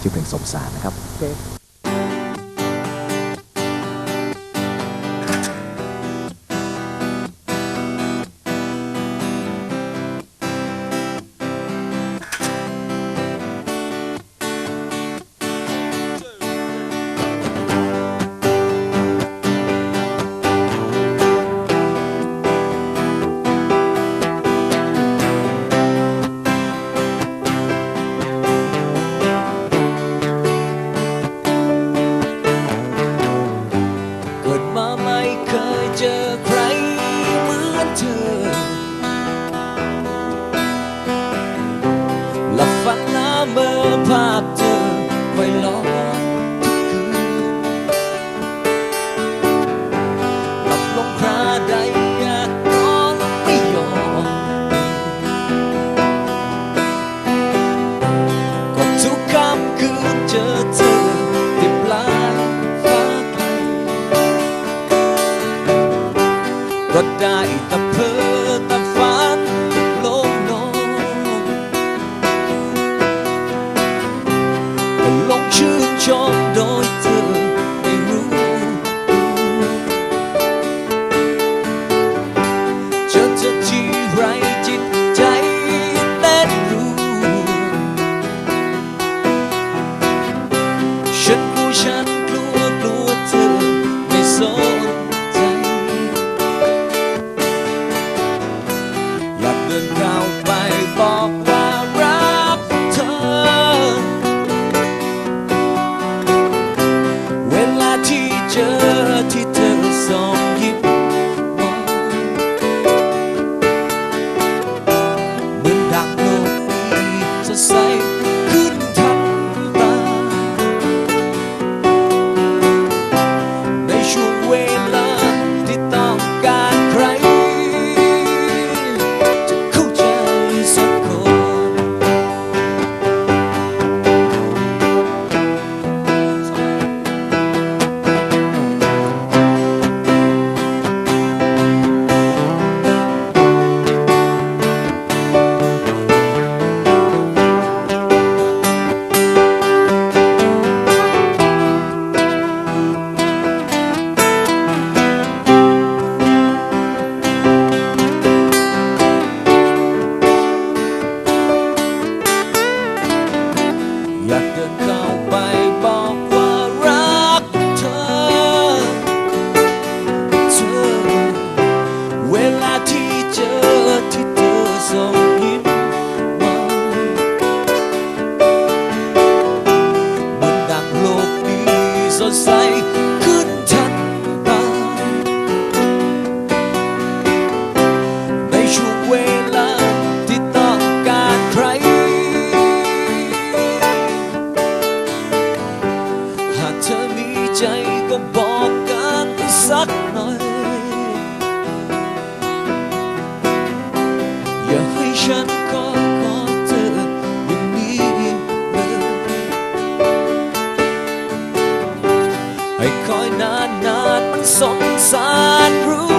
จึงเป็นสมสารนะครับ doctor ได้แต่เพ้อ ใจก็บอกกันสักหน่อย อย่าให้ฉันขอขอเธออย่างนี้เลยให้คอยนานนานมันสงสารรู้